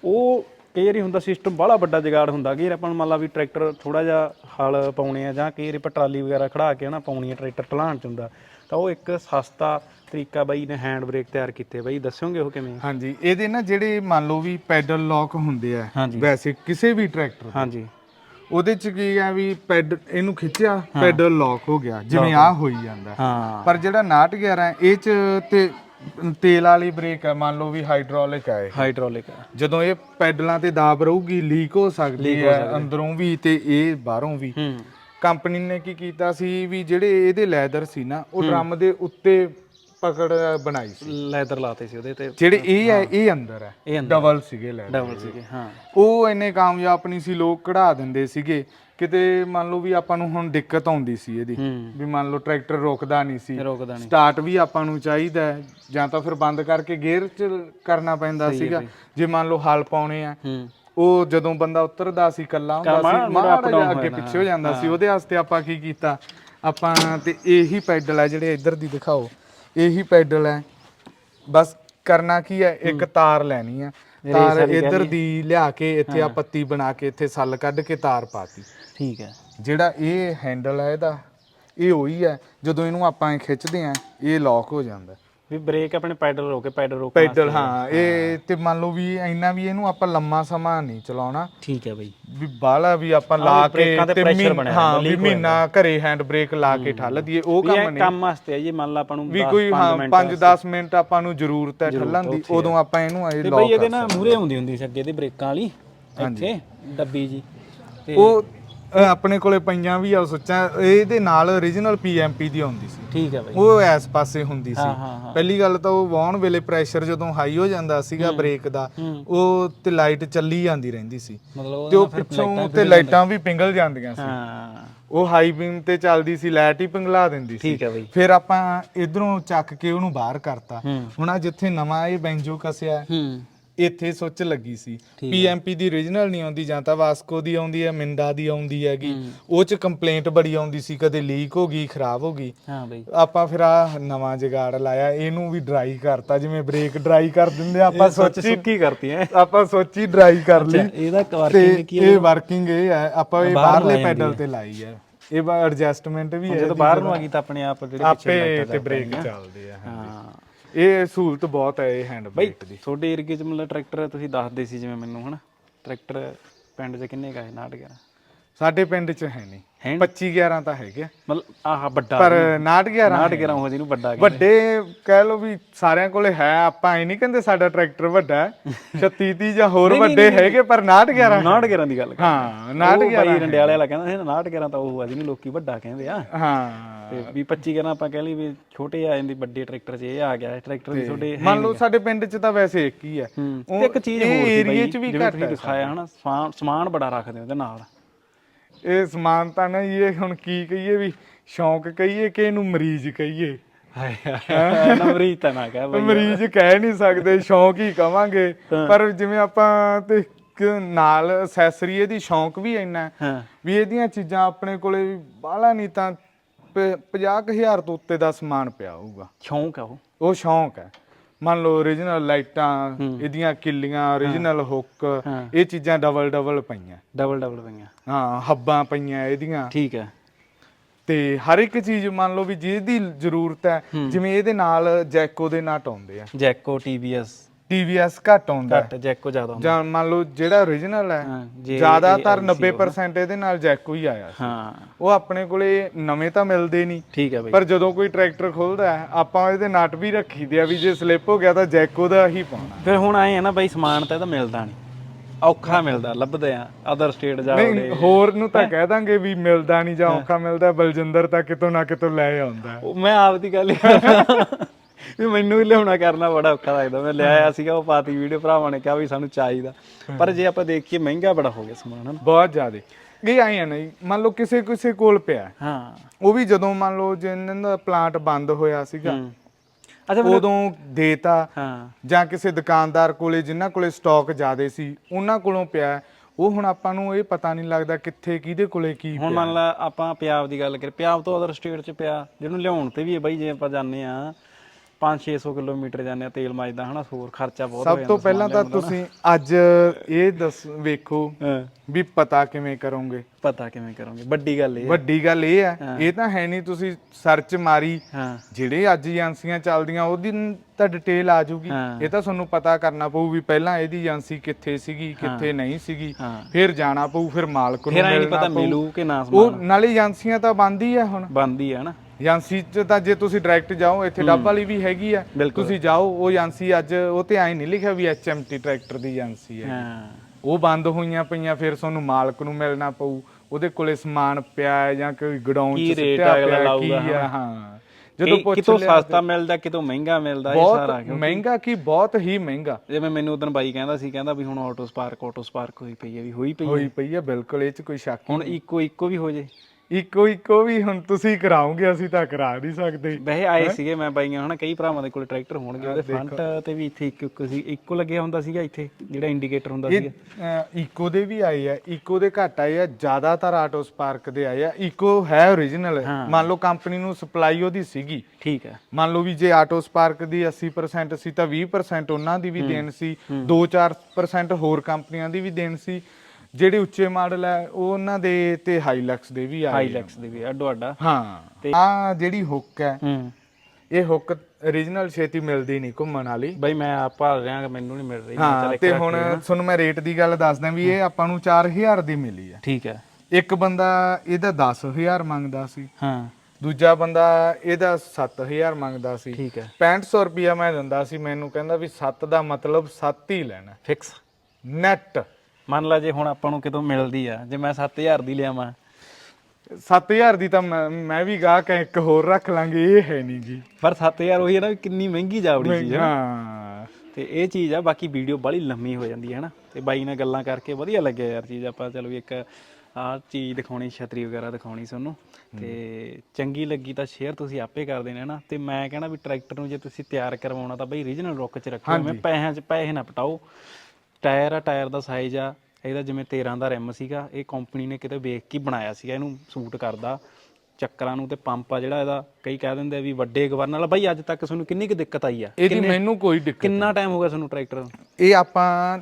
ਉਹ ਕਈ ਵਾਰੀ ਹੁੰਦਾ ਸਿਸਟਮ ਬੜਾ ਵੱਡਾ ਜਗਾੜ ਹੁੰਦਾ। ਕਿ ਆਪਾਂ ਨੂੰ ਮੰਨ ਲਾ ਵੀ ਟਰੈਕਟਰ ਥੋੜਾ ਜਿਹਾ ਹਲ ਪਾਉਣੇ ਆ ਜਾਂ ਕਈ ਵਾਰੀ ਆਪਾਂ ਟਰਾਲੀ ਵਗੈਰਾ ਖੜਾ ਕੇ ਨਾ ਪਾਉਣੀ ਆ ਟਰੈਕਟਰ ਢਲਾਣ ਚ ਹੁੰਦਾ। ਤਾਂ ਉਹ ਇੱਕ ਸਸਤਾ ਤਰੀਕਾ ਬਾਈ ਨੇ ਹੈਂਡ ਬ੍ਰੇਕ ਤਿਆਰ ਕੀਤੇ। ਬਾਈ ਦੱਸਿਓਗੇ ਉਹ ਕਿਵੇਂ? ਹਾਂਜੀ ਇਹਦੇ ਨਾ ਜਿਹੜੇ ਮੰਨ ਲਓ ਵੀ ਪੈਡਲ ਲੌਕ ਹੁੰਦੇ ਆ। ਵੈਸੇ ਕਿਸੇ ਵੀ ਟਰੈਕਟਰ ਹਾਂਜੀ। ਉਹਦੇ ਚ ਕੀ ਆ ਵੀ ਪੈਡ ਇਹਨੂੰ ਖਿੱਚਿਆ ਪੈਡਲ ਲੌਕ ਹੋ ਗਿਆ। ਜਿਵੇਂ ਆ ਹੋਈ ਜਾਂਦਾ। ਪਰ ਜਿਹੜਾ 69 11 ਇਹ ਚ ਤੇ ਤੇਲ ਵਾਲੀ ਬ੍ਰੇਕ ਆ ਮੰਨ ਲਓ ਵੀ ਹਾਈਡ੍ਰੋਲਿਕ ਆ ਇਹ। ਹਾਈਡ੍ਰੋਲਿਕ ਜਦੋਂ ਇਹ ਪੈਡਲਾਂ ਤੇ ਦਾਬ ਰਹੂਗੀ ਲੀਕ ਹੋ ਸਕਦੀ ਹੈ ਅੰਦਰੋਂ ਵੀ ਤੇ ਇਹ ਬਾਹਰੋਂ ਵੀ। ਹੂੰ। ਕੰਪਨੀ ਨੇ ਕੀ ਕੀਤਾ ਸੀ ਵੀ ਜਿਹੜੇ ਇਹਦੇ ਲੈਦਰ ਸੀ ਨਾ ਉਹ ਡਰਮ ਦੇ ਉੱਤੇ ਪਕੜ ਬਣਾਈ ਸੀ। ਲੈਦਰ ਲਾਤੇ ਸੀ ਉਹਦੇ ਤੇ। ਜਿਹੜੇ ਇਹ ਹੈ ਇਹ ਅੰਦਰ ਹੈ। ਅੰਦਰ ਡਬਲ ਸੀਗੇ ਲੈਦਰ ਡਬਲ ਸੀਗੇ ਹਾਂ। ਉਹ ਇੰਨੇ ਕਾਮਯਾਬ ਨਹੀਂ ਸੀ ਲੋਕ ਕਢਾ ਦਿੰਦੇ ਸੀਗੇ। ਕਿਤੇ ਮੰਨ ਲਓ ਵੀ ਆਪਾਂ ਨੂੰ ਹੁਣ ਦਿੱਕਤ ਆਉਂਦੀ ਸੀ ਇਹਦੀ ਹੂੰ। ਵੀ ਮੰਨ ਲਓ ਟਰੈਕਟਰ ਰੁਕਦਾ ਨਹੀਂ ਸੀ। ਰੋਕਦਾ ਨਹੀਂ। ਸਟਾਰਟ ਵੀ ਆਪਾਂ ਨੂੰ ਚਾਹੀਦਾ ਹੈ, ਜਾਂ ਤਾਂ ਫਿਰ ਬੰਦ ਕਰਕੇ ਗੇਅਰ ਚ ਕਰਨਾ ਪੈਂਦਾ ਸੀਗਾ ਜੇ ਮੰਨ ਲਓ ਹਲ ਪਾਉਣੇ ਆ ਹੂੰ। ਉਹ ਜਦੋਂ ਬੰਦਾ ਉਤਰਦਾ ਸੀ ਕੱਲਾ ਹੁੰਦਾ ਸੀ ਮਾੜਾ ਜਿਹਾ ਅੱਗੇ। ਪਿੱਛੇ ਹੋ ਜਾਂਦਾ ਸੀ ਉਹਦੇ ਵਾਸਤੇ ਆਪਾਂ ਕੀ ਕੀਤਾ ਆਪਾਂ ਤੇ ਇਹੀ ਪੈਡਲ ਹੈ ਜਿਹੜੇ ਇੱਧਰ ਦੀ ਦਿਖਾਓ ਇਹੀ ਪੈਡਲ ਹੈ। ਬਸ ਕਰਨਾ ਕੀ ਹੈ ਇੱਕ ਤਾਰ ਲੈਣੀ ਆ ਤਾਰ ਇੱਧਰ ਦੀ ਲਿਆ ਕੇ ਇੱਥੇ ਆ ਪੱਤੀ ਬਣਾ ਕੇ ਇੱਥੇ ਸੱਲ ਕੱਢ ਕੇ ਤਾਰ ਪਾਤੀ। ਠੀਕ ਹੈ। ਜਿਹੜਾ ਇਹ ਹੈਂਡਲ ਹੈ ਇਹਦਾ ਇਹ ਉਹੀ ਹੈ ਜਦੋਂ ਇਹਨੂੰ ਆਪਾਂ ਖਿੱਚਦੇ ਆ ਇਹ ਲੌਕ ਹੋ ਜਾਂਦਾ। ਵੀ ਬ੍ਰੇਕ ਆਪਣੇ ਪੈਡਲ ਰੋਕੇ ਪੈਡਲ ਰੋਕ ਪੈਡਲ ਹਾਂ ਇਹ ਤੇ ਮੰਨ ਲਓ ਵੀ ਇੰਨਾ ਵੀ ਇਹਨੂੰ ਆਪਾਂ ਲੰਮਾ ਸਮਾਂ ਨਹੀਂ ਚਲਾਉਣਾ। ਠੀਕ ਹੈ ਬਈ। ਵੀ ਬਾਹਲਾ ਵੀ ਆਪਾਂ ਲਾ ਕੇ ਤੇ ਹਾਂ ਵੀ ਮਹੀਨਾ ਘਰੇ ਹੈਂਡ ਬ੍ਰੇਕ ਲਾ ਕੇ ਠੱਲ ਦਈਏ ਉਹ ਕੰਮ ਇਹ ਨਹੀਂ। ਕੰਮ ਵਾਸਤੇ ਹੈ ਜੀ ਮੰਨ ਲਾ ਆਪਾਂ ਨੂੰ ਵੀ 10 ਕੋਈ ਹਾਂ 5 5-10 ਮਿੰਟ ਆਪਾਂ ਨੂੰ ਜ਼ਰੂਰਤ ਹੈ ਠੱਲਣ ਦੀ ਉਦੋਂ ਆਪਾਂ ਇਹਨੂੰ ਇਹ ਤੇ ਲੌਕ ਬਈ ਇਹਦੇ ਨਾਲ ਮੂਰੇ ਹੁੰਦੀ ਹੁੰਦੀ ਸੀ ਅੱਗੇ ਦੀ ਬ੍ਰੇਕਾਂ ਵਾਲੀ ਇੱਥੇ ਡੱਬੀ ਜੀ। ਤੇ ਉਹ ਅ, ਆਪਣੇ ਕੋਲੇ ਪਈਆਂ ਵੀ ਆ ਸੋਚਾਂ ਇਹਦੇ ਨਾਲ origignal PMP ਦੀ ਆਉਂਦੀ ਸੀ। ਠੀਕ ਹੈ ਬਈ। ਉਹ ਇਸ ਪਾਸੇ ਹੁੰਦੀ ਸੀ। ਹਾਂ ਹਾਂ ਹਾਂ। ਪਹਿਲੀ ਗੱਲ ਤਾਂ ਉਹ ਵਾਉਣ ਵੇਲੇ ਪ੍ਰੈਸ਼ਰ ਜਦੋਂ ਹਾਈ ਹੋ ਜਾਂਦਾ ਸੀਗਾ ਬ੍ਰੇਕ ਦਾ ਹੂੰ। ਉਹ ਤੇ ਲਾਈਟ ਚੱਲੀ ਜਾਂਦੀ ਰਹਿੰਦੀ ਸੀ। ਮਤਲਬ ਤੇ ਉਹ ਉਹਦੇ ਪਿੱਛੋਂ ਤੇ ਲਾਈਟਾਂ ਵੀ ਪਿੰਗਲ ਜਾਂਦੀਆਂ ਸੀ। ਹਾਂ। ਉਹ ਹਾਈ ਬੀਮ ਤੇ ਚੱਲਦੀ ਸੀ ਲਾਈਟ ਹੀ ਪਿੰਗਲਾ ਦਿੰਦੀ ਸੀ। ਠੀਕ ਹੈ ਬਈ। ਫਿਰ ਆਪਾਂ ਇਧਰੋਂ ਚੱਕ ਕੇ ਉਹਨੂੰ ਬਾਹਰ ਕਰਤਾ। ਹੂੰ। ਹੁਣ ਆ ਜਿੱਥੇ ਨਵਾਂ ਇਹ ਬੈਂਜੋ ਕਸਿਆ ਹੂੰ। ਇੱਥੇ ਸੁੱਚ ਲੱਗੀ ਸੀ। ਪੀਐਮਪੀ ਦੀ origignal ਨਹੀਂ ਆਉਂਦੀ ਜਾਂ ਤਾਂ ਵਾਸਕੋ ਦੀ ਆਉਂਦੀ ਹੈ ਮਿੰਡਾ ਦੀ ਆਉਂਦੀ ਹੈਗੀ। ਉਹ ਚ ਕੰਪਲੇਂਟ ਬੜੀ ਆਉਂਦੀ ਸੀ ਕਦੇ ਲੀਕ ਹੋ ਗਈ ਖਰਾਬ ਹੋ ਗਈ। ਹਾਂ ਬਈ। ਆਪਾਂ ਫਿਰ ਆ ਨਵਾਂ ਜਗਾੜ ਲਾਇਆ ਇਹਨੂੰ ਵੀ ਡਰਾਈ ਕਰਤਾ ਜਿਵੇਂ ਬ੍ਰੇਕ ਡਰਾਈ ਕਰ ਦਿੰਦੇ ਆਪਾਂ ਸੋਚੀ ਸੁੱਕੀ ਕਰਤੀ ਹੈ। ਆਪਾਂ ਸੋਚੀ ਡਰਾਈ ਕਰ ਲਈ। ਇਹਦਾ ਵਰਕਿੰਗ ਕੀ ਇਹ ਵਰਕਿੰਗ ਇਹ ਹੈ ਆਪਾਂ ਇਹ ਬਾਹਰਲੇ ਪੈਡਲ ਤੇ ਲਾਈ ਹੈ। ਇਹ ਐਡਜਸਟਮੈਂਟ ਵੀ ਹੈ ਜਦੋਂ ਬਾਹਰ ਨੂੰ ਆ ਗਈ ਤਾਂ ਆਪਣੇ ਆਪ ਜਿਹੜੇ ਪਿੱਛੇ ਆਪੇ ਲਾਈਟਾਂ ਤੇ ਬ੍ਰੇਕ। ਚੱਲਦੇ ਆ ਹਾਂ। ਇਹ ਸਹੂਲਤ ਬਹੁਤ ਹੈ ਇਹ ਹੈਂਡ ਬਈ ਬ੍ਰੇਕ ਦੀ। ਤੁਹਾਡੇ ਏਰੀਏ ਚ ਮਤਲਬ ਟਰੈਕਟਰ ਤੁਸੀਂ ਦੱਸਦੇ ਸੀ ਜਿਵੇਂ ਮੈਨੂੰ ਹਨਾ? ਟਰੈਕਟਰ ਪਿੰਡ 'ਚ ਕਿੰਨੇ ਕਾ ਹੈ 69 11 ਸਾਡੇ ਪਿੰਡ 'ਚ ਹੈ ਨਹੀਂ। ਹੈ 25 11 ਤਾਂ ਹੈਗੇ ਆ। ਮਤਲਬ ਆਹ ਵੱਡਾ ਪਰ 69 11 69 11 ਹੋ ਜਿਹਨੂੰ ਵੱਡਾ ਕਹਿੰਦੇ। ਵੱਡੇ ਕਹਿ ਲੋ ਵੀ ਸਾਰਿਆਂ ਕੋਲੇ ਹੈ ਆਪਾਂ ਇਹ ਨਹੀਂ ਕਹਿੰਦੇ ਸਾਡਾ ਟਰੈਕਟਰ ਵੱਡਾ ਹੈ। *laughs* 36 30 ਜਾਂ ਹੋਰ ਵੱਡੇ ਹੈਗੇ ਪਰ 69 11 69 11 ਦੀ ਗੱਲ ਕਰ ਹਾਂ। 69 ਉਹ ਬਾਈ ਰੰਡਿਆਲੇ ਵਾਲਾ ਕਹਿੰਦਾ ਸੀ 69 11 ਤਾਂ ਉਹ ਆ ਜਿਹਨੂੰ ਲੋਕੀ ਵੱਡਾ ਕਹਿੰਦੇ ਆ। ਹਾਂ। ਤੇ ਵੀ 25 11 ਆਪਾਂ ਕਹਿ ਲਈ ਵੀ ਛੋਟੇ ਆ ਜਾਂਦੀ ਵੱਡੇ ਟਰੈਕਟਰ 'ਚ ਇਹ ਆ ਗਿਆ ਟਰੈਕਟਰ ਦੀ ਤੁਹਾਡੇ ਮੰਨ ਲਓ ਸਾਡੇ ਪਿੰਡ 'ਚ ਤਾਂ ਵੈਸੇ ਇੱਕ ਹੀ ਹੈ ਹੂੰ ਤੇ ਇੱਕ ਚੀਜ਼ ਹੋਰ ਸੀ ਏਰੀਏ ਬਾਈ 'ਚ ਵੀ ਜਿਵੇਂ ਘੱਟ ਤੁਸੀਂ ਦਿਖਾਇਆ ਹਨਾ ਸਮਾਨ ਸਮਾਨ ਬੜਾ ਰੱਖਦੇ ਉਹਦੇ ਨਾਲ। ਇਹ ਸਮਾਨ ਤਾਂ ਨਾ ਜੀ, ਇਹ ਹੁਣ ਕੀ ਕਹੀਏ ਵੀ ਸ਼ੌਂਕ ਕਹੀਏ ਕਿ ਇਹਨੂੰ ਮਰੀਜ਼ ਕਹੀਏ। ਹਾਏ ਹਾਏ ਨੰਬਰੀ ਤਾਂ ਨਾ ਕਹਿ ਬਾਈ। ਮਰੀਜ਼ ਕਹਿ ਨਹੀਂ ਸਕਦੇ ਸ਼ੌਂਕ ਹੀ ਕਵਾਂਗੇ। ਪਰ ਜਿਵੇਂ ਆਪਾਂ ਤੇ ਨਾਲ ਅਸੈਸਰੀ ਇਹਦੀ ਸ਼ੌਂਕ ਵੀ ਇੰਨਾ। ਹੈ। ਹਾਂ ਵੀ ਇਹਦੀਆਂ ਚੀਜ਼ਾਂ ਆਪਣੇ ਕੋਲੇ ਬਾਹਲਾ ਨਹੀਂ ਤਾਂ 50000 ਤੋਂ ਉੱਤੇ ਦਾ ਸਮਾਨ ਪਿਆ ਹੋਊਗਾ। ਸ਼ੌਂਕ ਆ ਉਹ। ਉਹ ਸ਼ੌਂਕ ਹੈ। ਮੰਨ ਲਓ origignal ਲਾਈਟਾਂ ਇਹਦੀਆਂ ਕਿੱਲੀਆਂ origignal ਹੁੱਕ। ਇਹ ਚੀਜ਼ਾਂ ਡਬਲ ਡਬਲ ਪਈਆਂ। ਡਬਲ ਡਬਲ ਪਈਆਂ। ਹਾਂ ਹੱਬਾਂ ਪਈਆਂ ਇਹਦੀਆਂ। ਠੀਕ ਹੈ। ਤੇ ਹਰ ਇੱਕ ਚੀਜ਼ ਮੰਨ ਲਓ ਵੀ ਜਿਹਦੀ ਜ਼ਰੂਰਤ ਹੈ ਜਿਵੇਂ ਇਹਦੇ ਨਾਲ ਜੈਕੋ ਦੇ ਨਟ ਆਉਂਦੇ ਆ। ਜੈਕੋ ਟੀਵੀਐਸ TVS ਘੱਟ ਆਉਂਦਾ। ਘੱਟ ਜੈਕੋ ਜ਼ਿਆਦਾ ਹੁੰਦਾ। ਜਾਂ ਮੰਨ ਲਓ ਜਿਹੜਾ origignal ਹੈ ਹਾਂ ਜੇ ਜ਼ਿਆਦਾਤਰ 90% ਇਹਦੇ ਨਾਲ ਜੈਕੋ ਹੀ ਆਇਆ ਸੀ। ਹਾਂ। ਉਹ ਆਪਣੇ ਕੋਲੇ ਨਵੇਂ ਤਾਂ ਮਿਲਦੇ ਨਹੀਂ। ਠੀਕ ਹੈ ਬਾਈ। ਪਰ ਜਦੋਂ ਕੋਈ ਟਰੈਕਟਰ ਖੋਲਦਾ ਹੈ ਆਪਾਂ ਇਹਦੇ ਨਟ ਵੀ ਰੱਖੀਦੇ ਆ ਵੀ ਜੇ ਸਲਿੱਪ ਹੋ ਗਿਆ ਤਾਂ ਜੈਕੋ ਦਾ ਹੀ ਪਾਉਣਾ। ਫਿਰ ਹੁਣ ਆਏ ਆ ਨਾ ਬਾਈ ਸਮਾਨ ਤਾਂ ਇਹਦਾ ਮਿਲਦਾ ਨਹੀਂ। ਔਖਾ ਮਿਲਦਾ ਲੱਭਦੇ ਆ। ਅਦਰ ਸਟੇਟ ਜਾ ਨਹੀਂ ਹੋਰ ਨੂੰ ਤਾਂ ਕਹਿ ਦਾਂਗੇ ਵੀ ਮਿਲਦਾ ਨਹੀਂ ਜਾਂ ਔਖਾ ਮਿਲਦਾ ਬਲਜਿੰਦਰ ਤਾਂ ਕਿਤੋਂ ਨਾ ਕਿਤੋਂ ਲੈ ਆਉਂਦਾ। ਹੈ। ਉਹ ਮੈਂ ਆਪ ਦੀ ਗੱਲ ਹੀ ਕਰਦਾ *laughs* ਵੀ ਮੈਨੂੰ ਵੀ ਲਿਆਉਣਾ ਕਰਨਾ ਬੜਾ ਔਖਾ ਲੱਗਦਾ। ਮੈਂ ਲਿਆਇਆ ਸੀਗਾ ਉਹ ਪਾਤੀ ਵੀਡੀਓ ਭਰਾਵਾਂ ਨੇ ਕਿਹਾ ਵੀ ਸਾਨੂੰ ਚਾਹੀਦਾ। ਪਰ ਜੇ ਆਪਾਂ ਦੇਖੀਏ ਮਹਿੰਗਾ ਬੜਾ ਹੋ ਗਿਆ ਸਮਾਨ ਹਨ। ਬਹੁਤ ਜ਼ਿਆਦੇ। ਇਹ ਆਏ ਆ ਨਹੀਂ ਮੰਨ ਲਓ ਕਿਸੇ ਕਿਸੇ ਕੋਲ ਪਿਆ। ਹੈ। ਹਾਂ ਉਹ ਵੀ ਜਦੋਂ ਮੰਨ ਲਓ ਜਿੰਨਾਂ ਦਾ ਪਲਾਂਟ ਬੰਦ ਹੋਇਆ ਸੀਗਾ। ਅੱਛਾ ਮੈਨੂੰ- ਉਦੋਂ ਦੇਤਾ। ਹਾਂ। ਜਾਂ ਕਿਸੇ ਦੁਕਾਨਦਾਰ ਕੋਲੇ ਜਿਨ੍ਹਾਂ ਕੋਲੇ ਸਟਾਕ ਜ਼ਿਆਦੇ ਸੀ ਉਹਨਾਂ ਕੋਲੋਂ ਪਿਆ। ਹੈ। ਉਹ ਹੁਣ ਆਪਾਂ ਨੂੰ ਇਹ ਪਤਾ ਨਹੀਂ ਲੱਗਦਾ ਕਿੱਥੇ ਕਿਹਦੇ ਕੋਲੇ ਕੀ ਹੁਣ ਮੰਨ ਲਾ ਆਪਾਂ ਪਿਆਬ ਦੀ ਗੱਲ ਕਰੀਏ ਪਿਆਬ ਤੋਂ ਅਦਰ ਸਟੇਟ ਚ ਪਿਆ ਜਿਹਨੂੰ ਲਿਆਉਣ ਤੇ ਵੀ ਹੈ ਬਾਈ ਜੇ ਆਪਾਂ ਜਾਂਦੇ ਆ 5-600 ਕਿਲੋਮੀਟਰ ਜਾਂਦੇ ਆ ਤੇਲ ਮੱਜਦਾ ਹਨਾ ਹੋਰ ਖਰਚਾ ਬਹੁਤ ਹੋ ਸਭ ਤੋਂ ਪਹਿਲਾਂ ਤਾਂ ਤੁਸੀਂ ਅੱਜ ਇਹ ਦੱਸ ਵੇਖੋ ਹਾਂ। ਵੀ ਪਤਾ ਕਿਵੇਂ ਕਰੋਗੇ। ਪਤਾ ਕਿਵੇਂ ਕਰੋਗੇ ਵੱਡੀ ਗੱਲ ਇਹ ਹੈ। ਵੱਡੀ ਗੱਲ ਇਹ ਹੈ। ਇਹ ਤਾਂ ਹੈ ਨਹੀਂ ਤੁਸੀਂ ਸਰਚ ਮਾਰੀ ਹਾਂ। ਜਿਹੜੇ ਅੱਜ ਏਜੰਸੀਆਂ ਚੱਲਦੀਆਂ ਉਹਦੀ ਨ- ਤਾਂ ਡਿਟੇਲ ਆ ਜਾਊਗੀ। ਹਾਂ। ਇਹ ਤਾਂ ਤੁਹਾਨੂੰ ਪਤਾ ਕਰਨਾ ਪਊ ਵੀ ਪਹਿਲਾਂ ਇਹਦੀ ਏਜੰਸੀ ਕਿੱਥੇ ਸੀਗੀ ਕਿੱਥੇ ਨਹੀਂ ਸੀਗੀ ਹਾਂ। ਫਿਰ ਜਾਣਾ ਪਊ ਫਿਰ ਮਾਲਕ ਨੂੰ ਫਿਰ ਐ ਨਹੀਂ ਮਿਲਣਾ ਪਤਾ ਪਊ। ਮਿਲੂ ਕਿ ਨਾ ਉਹ ਸਮਾਨ। ਨਾਲੇ ਏਜੰਸੀਆਂ ਤਾਂ ਬੰਦ ਹੀ ਆ ਹੁਣ। ਬੰਦੀ ਹੈ ਨਾ। ਏਜੰਸੀ ਚ ਤਾਂ ਜੇ ਤੁਸੀਂ ਡਾਇਰੈਕਟ ਜਾਓ ਇੱਥੇ ਡੱਬ ਵਾਲੀ ਵੀ ਹੈਗੀ ਆ ਬਿਲਕੁਲ। ਤੁਸੀਂ ਜਾਓ ਉਹ ਏਜੰਸੀ ਅੱਜ ਉਹ ਤੇ ਐ ਨਹੀਂ ਲਿਖਿਆ ਵੀ ਐਚਐਮਟੀ ਟਰੈਕਟਰ ਦੀ ਏਜੰਸੀ ਹੈ। ਹਾਂ। ਉਹ ਬੰਦ ਹੋਈਆਂ ਪਈਆਂ ਫਿਰ ਤੁਹਾਨੂੰ ਮਾਲਕ ਨੂੰ ਮਿਲਣਾ ਪਊ ਉਹਦੇ ਕੋਲੇ ਸਮਾਨ ਪਿਆ ਹੈ ਜਾਂ ਕੋਈ ਗਡਾਊਨ ਕੀ ਚ ਸਿੱਟਿਆ ਅਗਲਾ ਪਿਆ ਲਾਊਗਾ, ਕੀ ਆ ਹਾਂ। ਜਦੋਂ ਕਿ- ਪੁੱਛ ਕਿਤੋਂ ਲਿਆ ਸਸਤਾ ਮਿਲਦਾ ਕਿਤੋਂ ਮਹਿੰਗਾ ਮਿਲਦਾ ਇਹ ਬਹੁਤ ਸਾਰਾ ਕਿਉਂ ਮਹਿੰਗਾ ਕੀ ਬਹੁਤ ਹੀ ਮਹਿੰਗਾ। ਜਿਵੇਂ ਮੈਨੂੰ ਉਦੋਂ ਬਾਈ ਕਹਿੰਦਾ ਸੀ ਕਹਿੰਦਾ ਵੀ ਹੁਣ ਆਟੋ ਸਪਾਰਕ ਆਟੋ ਸਪਾਰਕ ਹੋਈ ਪਈ ਹੈ ਵੀ ਹੋਈ ਪਈ ਹੈ। ਹੋਈ ਪਈ ਹੈ ਬਿਲਕੁਲ ਇਹ ਚ ਕੋਈ ਸ਼ੱਕ ਹੁਣ ਇੱਕੋ ਇੱਕੋ ਵੀ ਹੋ ਜੇ। ਇੱਕੋ ਇੱਕੋ ਵੀ ਹੁਣ ਤੁਸੀਂ ਕਰਾਓਗੇ ਅਸੀਂ ਤਾਂ ਕਰਾ ਨਹੀਂ ਸਕਦੇ। ਵੈਸੇ ਆਏ ਸੀਗੇ ਮੈਂ ਬਾਈਆਂ ਹਨਾ ਕਈ ਭਰਾਵਾਂ ਦੇ ਕੋਲ ਟਰੈਕਟਰ ਹੋਣਗੇ ਉਹਦੇ ਫਰੰਟ ਤੇ ਵੀ ਇੱਥੇ ਇੱਕ ਇੱਕ ਸੀ ਇੱਕੋ ਲੱਗਿਆ ਹੁੰਦਾ ਸੀਗਾ ਇੱਥੇ ਜਿਹੜਾ ਇੰਡੀਕੇਟਰ ਹੁੰਦਾ ਸੀਗਾ। ਇਕੋ ਦੇ ਵੀ ਆਏ ਆ ਇਕੋ ਦੇ ਘੱਟ ਆਏ ਆ ਜ਼ਿਆਦਾਤਰ ਆਟੋ ਸਪਾਰਕ ਦੇ ਆਏ ਆ ਇਕੋ ਹੈ ਹਾਂ। ਮੰਨ ਲਓ ਕੰਪਨੀ ਨੂੰ ਸਪਲਾਈ ਉਹਦੀ ਸੀਗੀ। ਠੀਕ ਹੈ ਮੰਨ ਲਓ ਵੀ ਜੇ ਆਟੋ ਸਪਾਰਕ ਦੀ 80% ਸੀ ਤਾਂ 20% ਉਹਨਾਂ ਦੀ ਵੀ ਦੇਣ ਸੀ 2-4% ਹੋਰ ਕੰਪਨੀਆਂ ਦੀ ਵੀ ਦੇਣ ਸੀ ਜਿਹੜੇ ਉੱਚੇ ਮਾਡਲ ਹੈ ਉਹ ਉਹਨਾਂ ਦੇ ਤੇ ਹਾਈਲੈਕਸ ਦੇ ਵੀ ਆਏ ਆ। ਹਾਈਲੈਕਸ ਦੇ ਵੀ ਅੱਡੋ ਅੱਡਾ ਹਾਂ ਤੇ- ਆ ਜਿਹੜੀ ਹੁੱਕ ਹੈ ਹੂੰ। ਇਹ ਹੁੱਕ ਓਰੀਜਨਲ ਛੇਤੀ ਮਿਲਦੀ ਨਹੀਂ ਘੁੰਮਣ ਵਾਲੀ। ਬਾਈ ਮੈਂ ਆਪ ਭਾਲ ਰਿਹਾ ਮੈਨੂੰ ਨਹੀਂ ਮਿਲ ਰਹੀ ਹਾਂ ਤੇ ਹੁਣ। ਤੁਹਾਨੂੰ ਮੈਂ ਰੇਟ ਦੀ ਗੱਲ ਦੱਸਦਾ ਵੀ ਇਹ ਆਪਾਂ ਨੂੰ 4000 ਦੀ ਮਿਲੀ ਹੈ ਠੀਕ ਹੈ ਇੱਕ ਬੰਦਾ ਇਹਦਾ 10000 ਮੰਗਦਾ ਸੀ। ਹਾਂ। ਦੂਜਾ ਬੰਦਾ ਇਹਦਾ 7000 ਮੰਗਦਾ ਸੀ। ਠੀਕ ਹੈ 6500 ਰੁਪਿਆ ਮੈਂ ਦਿੰਦਾ ਸੀ ਮੈਨੂੰ ਕਹਿੰਦਾ ਵੀ 7 ਦਾ ਮਤਲਬ 7 ਹੀ ਲੈਣਾ। ਫਿਕਸ ਨੈਟ ਮੰਨ ਲਾ ਜੇ ਹੁਣ ਆਪਾਂ ਨੂੰ ਕਿਤੋਂ ਮਿਲਦੀ ਆ ਜੇ ਮੈਂ 7000 ਦੀ ਲਿਆਵਾਂ। 7000 ਦੀ ਤਾਂ ਮੈਂ ਮੈਂ ਵੀ ਗਾਹਕ ਇੱਕ ਹੋਰ ਰੱਖ ਲਾਂਗੇ ਇਹ ਹੈ ਨਹੀਂ ਜੀ ਪਰ 7000 ਉਹੀ ਹੈ ਨਾ ਕਿੰਨੀ ਮਹਿੰਗੀ ਜਾਵੜੀ ਚੀਜ਼ ਹੈ ਹਾਂ। ਤੇ ਇਹ ਚੀਜ਼ ਆ ਬਾਕੀ ਵੀਡੀਓ ਬੜੀ ਲੰਮੀ ਹੋ ਜਾਂਦੀ ਹੈ ਨਾ। ਤੇ ਬਾਈ ਨਾਲ ਗੱਲਾਂ ਕਰਕੇ ਵਧੀਆ ਲੱਗਿਆ ਯਾਰ ਚੀਜ਼ ਆਪਾਂ ਚਲੋ ਵੀ ਇੱਕ ਆ ਚੀਜ਼ ਦਿਖਾਉਣੀ ਛਤਰੀ ਵਗੈਰਾ ਦਿਖਾਉਣੀ ਤੁਹਾਨੂੰ। ਤੇ ਚੰਗੀ ਲੱਗੀ ਤਾਂ ਸ਼ੇਅਰ ਤੁਸੀਂ ਆਪੇ ਕਰ ਦੇਣਾ ਨਾ। ਤੇ ਮੈਂ ਕਹਿਣਾ ਵੀ ਟਰੈਕਟਰ ਨੂੰ ਜੇ ਤੁਸੀਂ ਤਿਆਰ ਕਰਵਾਉਣਾ ਤਾਂ ਬਈ ਰੀਜਨਲ ਰੁੱਕ 'ਚ ਰੱਖੋ ਮੈਂ ਪੈਸਿਆਂ 'ਚ ਪੈਸੇ ਨਾ ਪਟਾਓ। ਟਾਇਰ ਆ ਟਾਇਰ ਦਾ ਸਾਈਜ਼ ਆ ਇਹਦਾ ਜਿਵੇਂ 13 ਦਾ ਰਿਮ ਸੀਗਾ ਇਹ ਕੰਪਨੀ ਨੇ ਕਿਤੇ ਵੇਖ ਕੇ ਬਣਾਇਆ ਸੀਗਾ ਇਹਨੂੰ ਸੂਟ ਕਰਦਾ। ਚੱਕਰਾਂ ਨੂੰ ਤੇ ਪੰਪ ਆ ਜਿਹੜਾ ਇਹਦਾ ਕਈ ਕਹਿ ਦਿੰਦੇ ਆ ਵੀ ਵੱਡੇ ਗਵਰਨ ਵਾਲਾ ਬਾਈ ਅੱਜ ਤੱਕ ਤੁਹਾਨੂੰ ਕਿੰਨੀ ਕੁ ਦਿੱਕਤ ਆਈ ਆ? ਇਹਦੀ ਮੈਨੂੰ ਕੋਈ ਦਿੱਕਤ ਕਿੰਨਾ ਟਾਈਮ ਹੋ ਗਿਆ ਤੁਹਾਨੂੰ ਟਰੈਕਟਰ ਇਹ ਆਪਾਂ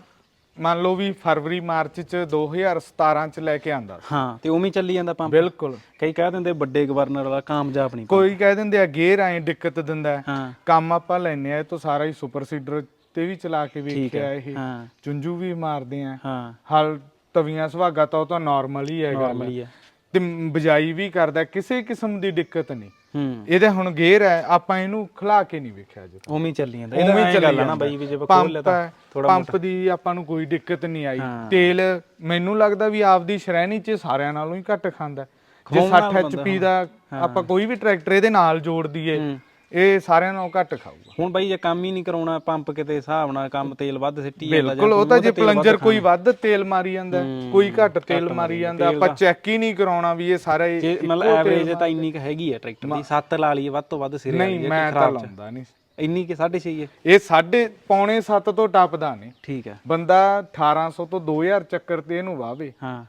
ਮੰਨ ਲਓ ਵੀ ਫਰਵਰੀ ਮਾਰਚ ਚ 2017 ਚ ਲੈ ਕੇ ਆਂਦਾ। ਹਾਂ ਤੇ ਉਵੇਂ ਹੀ ਚੱਲੀ ਜਾਂਦਾ ਪੰਪ ਬਿਲਕੁਲ। ਕਈ ਕਹਿ ਦਿੰਦੇ ਵੱਡੇ ਗਵਰਨਰ ਵਾਲਾ ਕਾਮਯਾਬ ਨਹੀਂ। ਕੋਈ ਕਹਿ ਦਿੰਦੇ ਆ ਗੇਅਰ ਐ ਦਿੱਕਤ ਦਿੰਦਾ। ਕੰਮ ਆਪਾਂ ਲੈਨੇ ਆ ਇਹ ਤੋਂ ਸਾਰਾ ਹੀ ਸੁਪਰ ਸੀਡਰ ਤੇ ਵੀ ਚਲਾ ਕੇ ਵੇਖਿਆ ਇਹ ਹਾਂ। ਚੁੰਝੂ ਵੀ ਮਾਰਦੇ ਆ। ਹਾਂ। ਹਲ ਤਵੀਆਂ ਸੁਹਾਗਾ ਤਾਂ ਉਹ ਤਾਂ ਨਾਰਮਲ ਹੀ ਹੈ ਗੱਲ। ਨਾਰਮਲੀ ਆ ਤੇ ਬਜਾਈ ਵੀ ਕਰਦਾ ਕਿਸੇ ਕਿਸਮ ਦੀ ਦਿੱਕਤ ਨਹੀਂ। ਹੂੰ। ਇਹਦੇ ਹੁਣ ਗੇਅਰ ਹੈ ਆਪਾਂ ਇਹਨੂੰ ਖਿਲਾ ਕੇ ਨਹੀਂ ਵੇਖਿਆ ਜੀ ਉਵੇਂ ਹੀ ਚੱਲੀ ਜਾਂਦਾ। ਉਵੇਂ ਇਹਦਾ ਹੀ ਐਂ ਚੱਲੀ ਨਾ। ਬਾਈ ਵੀ ਜੇ ਖੋਲ ਪੰਪ ਤਾਂ ਹੈ, ਥੋੜਾ ਪੰਪ ਦੀ ਆਪਾਂ ਨੂੰ ਕੋਈ ਦਿੱਕਤ ਨਹੀਂ ਆਈ। ਹਾਂ। ਤੇਲ ਮੈਨੂੰ ਲੱਗਦਾ ਵੀ ਆਪਦੀ ਸ਼੍ਰੇਣੀ 'ਚ ਸਾਰਿਆਂ ਨਾਲੋਂ ਹੀ ਘੱਟ ਖਾਂਦਾ। ਜੇ ਖਵਾਉਣ 60 ਨਾਲ HP ਦਾ ਆਪਾਂ ਕੋਈ ਵੀ ਟਰੈਕਟਰ ਇਹਦੇ ਨਾਲ ਜੋੜ ਦਈਏ। ਇਹ ਸਾਰਿਆਂ ਨਾਲੋਂ ਘੱਟ ਖਾਊਗਾ। ਹੁਣ ਬਾਈ ਜੇ ਕੰਮ ਹੀ ਨਹੀਂ ਕਰਾਉਣਾ ਪੰਪ ਕਿਤੇ ਹਿਸਾਬ ਨਾਲ ਕੰਮ ਤੇਲ ਵੱਧ ਸਿੱਟੀ ਜਾਂਦਾ ਬਿਲਕੁਲ ਉਹ ਤਾਂ ਜੇ ਪਲੰਜਰ ਕੋਈ ਵੱਧ ਤੇਲ ਮਾਰੀ ਜਾਂਦਾ ਕੋਈ ਘੱਟ ਤੇਲ ਮਾਰੀ ਜਾਂਦਾ ਆਪਾਂ ਚੈੱਕ ਹੀ ਨਹੀਂ ਕਰਾਉਣਾ ਵੀ ਇਹ ਸਾਰਾ ਜੇ ਮਤਲਬ ਐਵਰੇਜ ਤਾਂ ਇੰਨੀ ਕੁ ਹੈਗੀ ਆ ਟਰੈਕਟਰ ਦੀ 7 ਲਾ ਲਈਏ ਵੱਧ ਤੋਂ ਵੱਧ ਸਿਰੇ ਵਾਲੀ ਤਾਂ ਖਰਾਬ ਲਾਉਂਦਾ ਨਹੀਂ। ਇੰਨੀ ਕਿ 6.5 ਹੈ ਇਹ ਸਾਢੇ ਪੌਣੇ 7 ਤੋਂ ਟੱਪਦਾ ਨਹੀਂ। ਠੀਕ ਹੈ ਬੰਦਾ 1800 ਤੋਂ 2000 ਚੱਕਰ ਤੇ ਇਹਨੂੰ ਵਾਵੇ ਹਾਂ।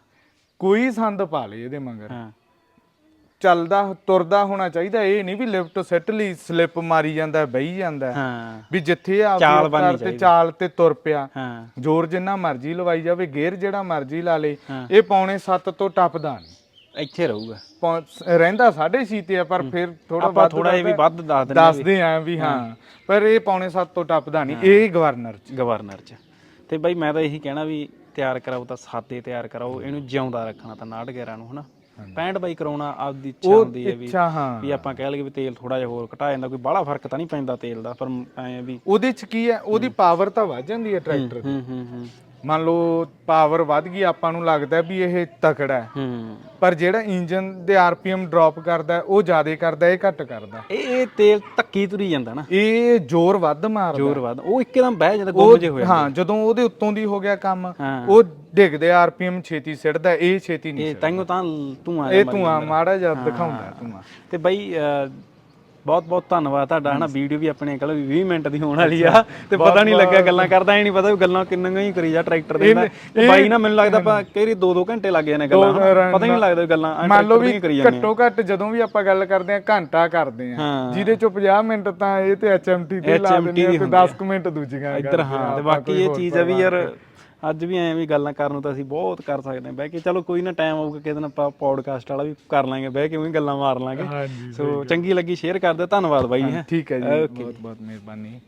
ਕੋਈ ਸੰਦ ਪਾ ਲੇ ਇਹਦੇ ਮਗਰ। ਹਾਂ। ਚੱਲਦਾ ਤੁਰਦਾ ਹੋਣਾ ਚਾਹੀਦਾ। ਇਹ ਨਹੀਂ ਵੀ ਲਿਫਟ ਸੈੱਟ ਲਈ ਸਲਿੱਪ ਮਾਰੀ ਜਾਂਦਾ ਬਈ ਜਾਂਦਾ। ਹਾਂ। ਵੀ ਜਿੱਥੇ ਆ ਚਾਲ ਤੇ ਚਾਲ ਤੇ ਤੁਰ ਪਿਆ। ਹਾਂ। ਜ਼ੋਰ ਜਿੰਨਾ ਮਰਜ਼ੀ ਲਵਾਈ ਜਾਵੇ ਗੇਅਰ ਜਿਹੜਾ ਮਰਜ਼ੀ ਲਾ ਲੇ। ਇਹ ਪੌਣੇ 7 ਤੋਂ ਟੱਪਦਾ ਨਹੀਂ। ਇੱਥੇ ਰਹੂਗਾ। ਰਹਿੰਦਾ 6.5 ਤੇ ਆ ਪਰ ਫਿਰ ਥੋੜਾ ਆਪਾਂ ਵੱਧ ਥੋੜਾ ਇਹ ਵੀ ਵੱਧ ਦੱਸ ਦਿੰਦੇ ਦੱਸਦੇ ਆ ਵੀ ਹਾਂ। ਪਰ ਇਹ ਪੌਣੇ 7 ਤੋਂ ਟੱਪਦਾ ਨਹੀਂ। ਇਹ ਗਵਰਨਰ ਚ। ਗਵਰਨਰ ਚ। ਤੇ ਬਾਈ ਮੈਂ ਤਾਂ ਇਹੀ ਕਹਿਣਾ ਵੀ ਤਿਆਰ ਕਰਾਓ ਤਾਂ ਸਾਦੇ ਤਿਆਰ ਕਰਾਓ। ਇਹਨੂੰ ਜਿਉਂਦਾ ਰੱਖਣਾ ਤਾਂ 911 ਨੂੰ ਹਨਾ? 65 ਬਾਈ ਕਰਾਉਣਾ ਆਪਦੀ ਇੱਛਾ ਹੁੰਦੀ ਹੈ ਵੀ ਅੱਛਾ ਹਾਂ। ਵੀ ਆਪਾਂ ਕਹਿ ਲਈਏ ਵੀ ਤੇਲ ਥੋੜਾ ਜਿਹਾ ਹੋਰ ਘਟਾ ਜਾਂਦਾ ਕੋਈ ਬਾਹਲਾ ਫ਼ਰਕ ਤਾਂ ਨਹੀਂ ਪੈਂਦਾ ਤੇਲ ਦਾ ਪਰ ਐ ਵੀ ਉਹਦੇ ਚ ਕੀ ਹੈ ਉਹਦੀ ਪਾਵਰ ਤਾਂ ਵੱਧ ਜਾਂਦੀ ਹੈ ਟਰੈਕਟਰ ਦੀ। ਹੂੰ ਹੂੰ ਹੂੰ। ਮੰਨ ਲਓ ਪਾਵਰ ਵੱਧ ਗਈ ਆਪਾਂ ਨੂੰ ਲੱਗਦਾ ਵੀ ਇਹ ਤਕੜਾ ਹੈ। ਹੂੰ। ਪਰ ਜਿਹੜਾ ਇੰਜਨ ਦੇ ਆਰਪੀਐਮ ਡ੍ਰੌਪ ਕਰਦਾ ਉਹ ਜ਼ਿਆਦਾ ਕਰਦਾ ਇਹ ਘੱਟ ਕਰਦਾ ਇਹ ਇਹ ਤੇਲ ਧੱਕੀ ਤੁਰੀ ਜਾਂਦਾ ਨਾ। ਇਹ ਜ਼ੋਰ ਵੱਧ ਮਾਰਦਾ ਜ਼ੋਰ ਵੱਧ ਉਹ ਇੱਕਦਮ ਬਹਿ ਜਾਂਦਾ ਗੁੰਮ ਜੇ ਹੋਇਆ ਹਾਂ ਜਦੋਂ ਉਹਦੇ ਉੱਤੋਂ ਦੀ ਹੋ ਗਿਆ ਕੰਮ। ਉਹ ਡਿੱਗਦੇ ਆਰਪੀਐਮ ਛੇਤੀ ਸਿੱਟਦਾ ਇਹ ਛੇਤੀ ਨਹੀਂ ਇਹ ਤੈਨੂੰ ਤਾਂ ਧੂਆਂ ਇਹ ਧੂਆਂ ਮਾੜਾ ਜਿਹਾ ਦਿਖਾਉਂਦਾ ਧੂਆਂ। ਤੇ ਬਾਈ ਬਹੁਤ ਬਹੁਤ ਧੰਨਵਾਦ ਤੁਹਾਡਾ ਹਨਾ? ਵੀਡੀਓ ਵੀ ਆਪਣੇ ਕੋਲ ਵੀ 20 ਮਿੰਟ ਦੀ ਹੋਣ ਵਾਲੀ ਆ ਤੇ ਪਤਾ ਨਹੀਂ ਲੱਗਿਆ ਗੱਲਾਂ ਕਰਦਾ ਹੀ ਨਹੀਂ ਪਤਾ ਵੀ ਗੱਲਾਂ ਕਿੰਨੀਆਂ ਹੀ ਕਰੀ ਜਾ ਟਰੈਕਟਰ ਦੇ ਨਾਲ। ਤੇ ਬਾਈ ਨਾ ਮੈਨੂੰ ਲੱਗਦਾ ਆਪਾਂ ਕਈ ਵਾਰੀ 2-2 ਘੰਟੇ ਲੱਗ ਜਾਂਦੇ ਗੱਲਾਂ। ਪਤਾ ਹੀ ਨਹੀਂ ਲੱਗਦਾ ਗੱਲਾਂ ਮੰਨ ਲਓ ਵੀ ਘੱਟੋ ਘੱਟ ਜਦੋਂ ਵੀ ਆਪਾਂ ਗੱਲ ਕਰਦੇ ਆ ਘੰਟਾ ਕਰਦੇ ਆ। ਜਿਹਦੇ ਚੋਂ 50 ਮਿੰਟ ਤਾਂ ਇਹ ਤੇ ਐਚਐਮਟੀ ਤੇ ਲਾ ਦਿੰਦੇ ਆ ਤੇ ਹੁੰਦੀ 10 ਕੁ ਮਿੰਟ ਦੂਜੀਆਂ ਇੱਧਰ ਹਾਂ ਤੇ ਬਾਕੀ ਇਹ ਚੀਜ਼ ਆ ਵੀ ਯਾਰ ਅੱਜ ਵੀ ਐਂ ਵੀ ਗੱਲਾਂ ਕਰਨ ਨੂੰ ਤਾਂ ਅਸੀਂ ਬਹੁਤ ਕਰ ਸਕਦੇ ਹਾਂ। ਬਹਿ ਕੇ ਚਲੋ ਕੋਈ ਨਾ ਟਾਈਮ ਆਊਗਾ ਕਿਤੇ ਦਿਨ ਆਪਾਂ ਪੌਡਕਾਸਟ ਵਾਲਾ ਵੀ ਕਰ ਲਾਂਗੇ ਬਹਿ ਕੇ ਵੀ ਗੱਲਾਂ ਮਾਰ ਲਾਂਗੇ। ਸੋ ਚੰਗੀ ਲੱਗੀ ਸ਼ੇਅਰ ਕਰ ਦਿਓ। ਧੰਨਵਾਦ ਬਾਈ ਹੈ। ਠੀਕ ਹੈ ਜੀ। ਬਹੁਤ ਬਹੁਤ ਮਿਹਰਬਾਨੀ।